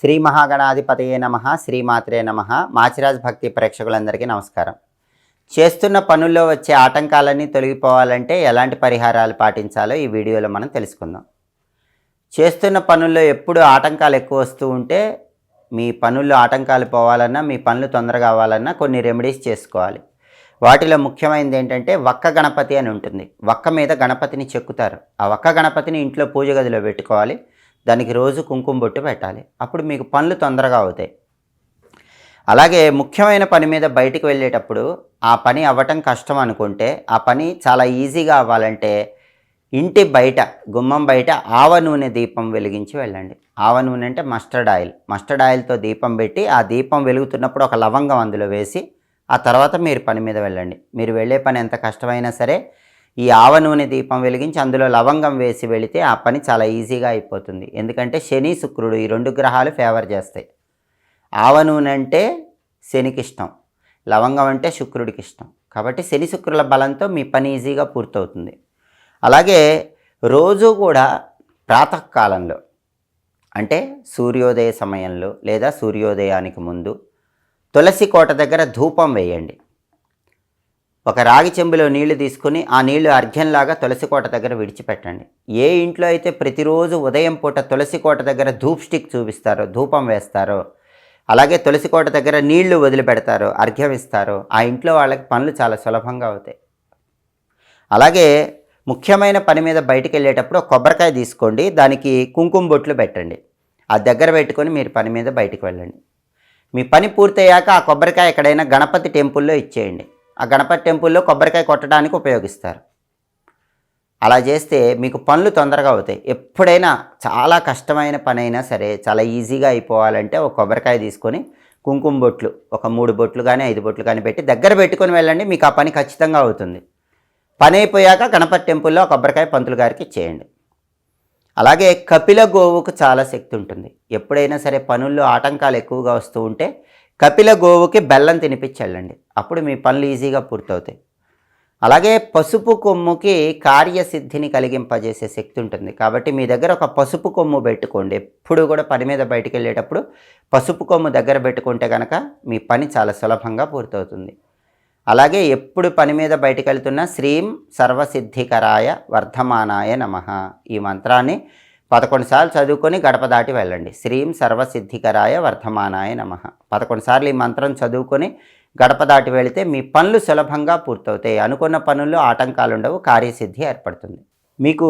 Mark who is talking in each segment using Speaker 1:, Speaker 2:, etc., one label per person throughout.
Speaker 1: శ్రీ మహాగణాధిపతయే నమ శ్రీమాత్రే నమ. మాచిరాజ్ భక్తి ప్రేక్షకులందరికీ నమస్కారం. చేస్తున్న పనుల్లో వచ్చే ఆటంకాలన్నీ తొలగిపోవాలంటే ఎలాంటి పరిహారాలు పాటించాలో ఈ వీడియోలో మనం తెలుసుకుందాం. చేస్తున్న పనుల్లో ఎప్పుడు ఆటంకాలు ఎక్కువ వస్తూ ఉంటే మీ పనుల్లో ఆటంకాలు పోవాలన్నా మీ పనులు తొందరగా అవ్వాలన్నా కొన్ని రెమెడీస్ చేసుకోవాలి. వాటిలో ముఖ్యమైనది ఏంటంటే వక్క గణపతి అని ఉంటుంది. వక్క మీద గణపతిని చెక్కుతారు. ఆ వక్క గణపతిని ఇంట్లో పూజ గదిలో పెట్టుకోవాలి. దానికి రోజు కుంకుమ బొట్టు పెట్టాలి. అప్పుడు మీకు పనులు తొందరగా అవుతాయి. అలాగే ముఖ్యమైన పని మీద బయటికి వెళ్ళేటప్పుడు ఆ పని అవ్వటం కష్టం అనుకుంటే ఆ పని చాలా ఈజీగా అవ్వాలంటే ఇంటి బయట గుమ్మం బయట ఆవ నూనె దీపం వెలిగించి వెళ్ళండి. ఆవ నూనె అంటే మస్టర్డ్ ఆయిల్. మస్టర్డ్ ఆయిల్తో దీపం పెట్టి ఆ దీపం వెలుగుతున్నప్పుడు ఒక లవంగం అందులో వేసి ఆ తర్వాత మీరు పని మీద వెళ్ళండి. మీరు వెళ్ళే పని ఎంత కష్టమైనా సరే ఈ ఆవ నూనె దీపం వెలిగించి అందులో లవంగం వేసి వెళితే ఆ పని చాలా ఈజీగా అయిపోతుంది. ఎందుకంటే శని శుక్రుడు ఈ రెండు గ్రహాలు ఫేవర్ చేస్తాయి. ఆవ నూనె అంటే శనికి ఇష్టం. లవంగం అంటే శుక్రుడికి ఇష్టం. కాబట్టి శని శుక్రుల బలంతో మీ పని ఈజీగా పూర్తవుతుంది. అలాగే రోజు కూడా ప్రాతకాలంలో అంటే సూర్యోదయ సమయంలో లేదా సూర్యోదయానికి ముందు తులసి కోట దగ్గర ధూపం వేయండి. ఒక రాగి చెంబులో నీళ్ళు తీసుకుని ఆ నీళ్ళు అర్ఘ్యంలాగా తులసి కోట దగ్గర విడిచిపెట్టండి. ఏ ఇంట్లో అయితే ప్రతిరోజు ఉదయం పూట తులసి కోట దగ్గర ధూప్ స్టిక్ చూపిస్తారో ధూపం వేస్తారో అలాగే తులసి కోట దగ్గర నీళ్ళు వదిలిపెడతారో అర్ఘ్యం ఇస్తారో ఆ ఇంట్లో వాళ్ళకి పనులు చాలా సులభంగా అవుతాయి. అలాగే ముఖ్యమైన పని మీద బయటికి వెళ్ళేటప్పుడు కొబ్బరికాయ తీసుకోండి దానికి కుంకుమ బొట్లు పెట్టండి. ఆ దగ్గర పెట్టుకొని మీరు పని మీద బయటికి వెళ్ళండి. మీ పని పూర్తయ్యాక ఆ కొబ్బరికాయ ఎక్కడైనా గణపతి టెంపుల్లో ఇచ్చేయండి. ఆ గణపతి టెంపుల్లో కొబ్బరికాయ కొట్టడానికి ఉపయోగిస్తారు. అలా చేస్తే మీకు పనులు తొందరగా అవుతాయి. ఎప్పుడైనా చాలా కష్టమైన పని అయినా సరే చాలా ఈజీగా అయిపోవాలంటే ఒక కొబ్బరికాయ తీసుకొని కుంకుమ బొట్లు ఒక మూడు బొట్లు కానీ ఐదు బొట్లు కానీ పెట్టి దగ్గర పెట్టుకొని వెళ్ళండి మీకు ఆ పని ఖచ్చితంగా అవుతుంది. పని అయిపోయాక గణపతి టెంపుల్లో కొబ్బరికాయ పంతులు గారికి చేయండి. అలాగే కపిల గోవుకు చాలా శక్తి ఉంటుంది. ఎప్పుడైనా సరే పనుల్లో ఆటంకాలు ఎక్కువగా వస్తూ ఉంటే కపిల గోవుకి బెల్లం తినిపించి అప్పుడు మీ పనులు ఈజీగా పూర్తవుతాయి. అలాగే పసుపు కొమ్ముకి కార్యసిద్ధిని కలిగింపజేసే శక్తి ఉంటుంది. కాబట్టి మీ దగ్గర ఒక పసుపు కొమ్ము పెట్టుకోండి. ఎప్పుడు కూడా పని మీద బయటికి వెళ్ళేటప్పుడు పసుపు కొమ్ము దగ్గర పెట్టుకుంటే కనుక మీ పని చాలా సులభంగా పూర్తవుతుంది. అలాగే ఎప్పుడు పని మీద బయటకు వెళ్తున్నా శ్రీం సర్వసిద్ధికరాయ వర్ధమానాయ నమ ఈ మంత్రాన్ని పదకొండు సార్లు చదువుకొని గడప దాటి వెళ్ళండి. శ్రీం సర్వసిద్ధికరాయ వర్ధమానాయ నమ. పదకొండు సార్లు ఈ మంత్రం చదువుకొని గడప దాటి వెళితే మీ పనులు సులభంగా పూర్తవుతాయి. అనుకున్న పనుల్లో ఆటంకాలు ఉండవు కార్యసిద్ధి ఏర్పడుతుంది. మీకు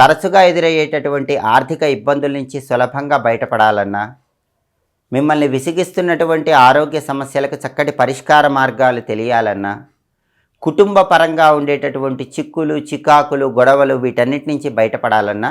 Speaker 1: తరచుగా ఎదురయ్యేటటువంటి ఆర్థిక ఇబ్బందుల నుంచి సులభంగా బయటపడాలన్నా మిమ్మల్ని విసిగిస్తున్నటువంటి ఆరోగ్య సమస్యలకు చక్కటి పరిష్కార మార్గాలు తెలియాలన్నా కుటుంబ పరంగా ఉండేటటువంటి చిక్కులు చికాకులు గొడవలు వీటన్నిటి నుంచి బయటపడాలన్నా